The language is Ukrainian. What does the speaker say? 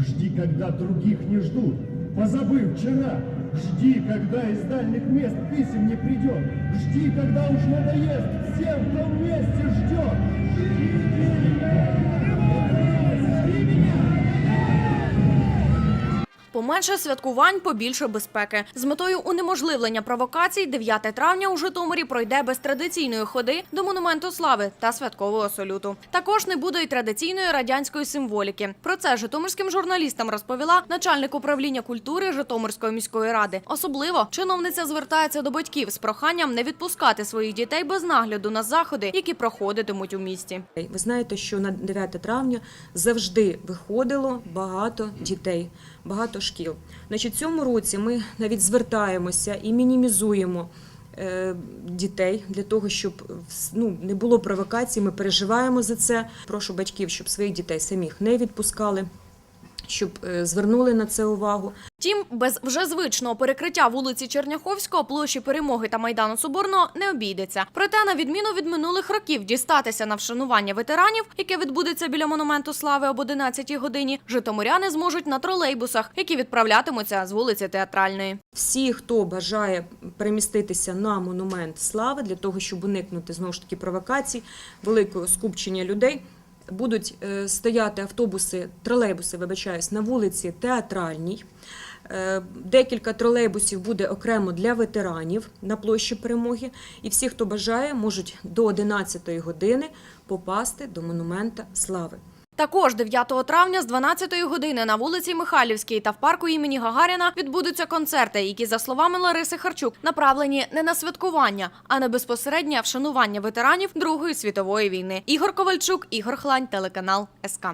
Жди, когда других не ждут. Позабыв вчера. Жди, когда из дальних мест писем не придет. Жди, когда уж надоест всем, кто вместе ждет. Поменше святкувань, побільше безпеки. З метою унеможливлення провокацій 9 травня у Житомирі пройде без традиційної ходи до монументу слави та святкового салюту. Також не буде й традиційної радянської символіки. Про це житомирським журналістам розповіла начальник управління культури Житомирської міської ради. Особливо чиновниця звертається до батьків з проханням не відпускати своїх дітей без нагляду на заходи, які проходитимуть у місті. Ви знаєте, що на 9 травня завжди виходило багато дітей, багато шкіл. Значить, цьому році ми навіть звертаємося і мінімізуємо е, дітей для того, щоб ну, не було провокацій. Ми переживаємо за це. Прошу батьків, щоб своїх дітей самих не відпускали, щоб е, звернули на це увагу. Втім, без вже звичного перекриття вулиці Черняховського, площі Перемоги та Майдану Соборного не обійдеться. Проте, на відміну від минулих років, дістатися на вшанування ветеранів, яке відбудеться біля монументу слави об 11 годині, житомиряни зможуть на тролейбусах, які відправлятимуться з вулиці Театральної. Всі, хто бажає переміститися на монумент слави для того, щоб уникнути знову ж таки провокацій, великого скупчення людей, будуть е, стояти автобуси, тролейбуси, вибачаюсь, на вулиці Театральній. Е, Декілька тролейбусів буде окремо для ветеранів на площі перемоги. І всі, хто бажає, можуть до 11 години попасти до монумента слави. Також 9 травня з 12 години на вулиці Михайлівській та в парку імені Гагаріна відбудуться концерти, які, за словами Лариси Харчук, направлені не на святкування, а на безпосереднє вшанування ветеранів Другої світової війни. Ігор Ковальчук, Ігор Хлань, телеканал СК.